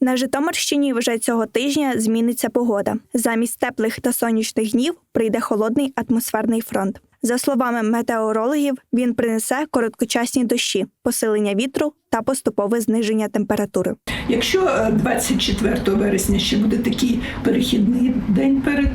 На Житомирщині вже цього тижня зміниться погода. Замість теплих та сонячних днів прийде холодний атмосферний фронт. За словами метеорологів, він принесе короткочасні дощі, посилення вітру та поступове зниження температури. Якщо е, 24 вересня ще буде такий перехідний день перед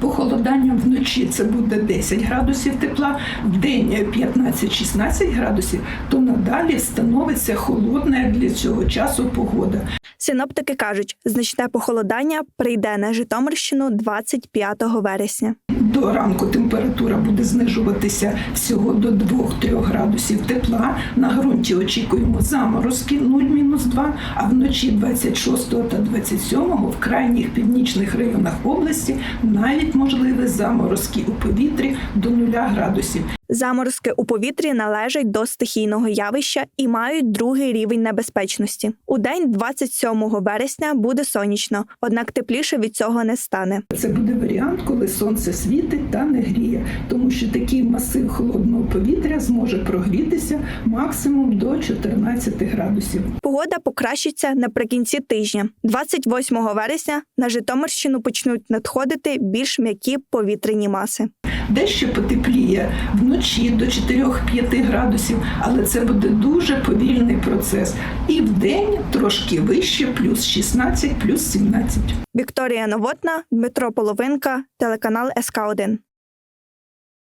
похолоданням, вночі це буде 10 градусів тепла, в день 15-16 градусів, то надалі встановиться холодна для цього часу погода. Синоптики кажуть, значне похолодання прийде на Житомирщину 25 вересня. До ранку температура буде знижуватися всього до 2-3 градусів тепла. На ґрунті очікуємо заморозки 0-2, а вночі 26 та 27 в крайніх північних районах області навіть можливі заморозки у повітрі до 0 градусів. Заморозки у повітрі належать до стихійного явища і мають другий рівень небезпечності. У день 27 вересня буде сонячно, однак тепліше від цього не стане. Це буде варіант, коли сонце світить та не гріє, тому що такий масив холодного повітря зможе прогрітися максимум до 14 градусів. Погода покращиться наприкінці тижня. 28 вересня на Житомирщину почнуть надходити більш м'які повітряні маси. Дещо потепліє вночі до 4-5 градусів, але це буде дуже повільний процес. І в день трошки вище, плюс 16, плюс 17. Вікторія Новотна, Дмитро Половинка, телеканал СК 1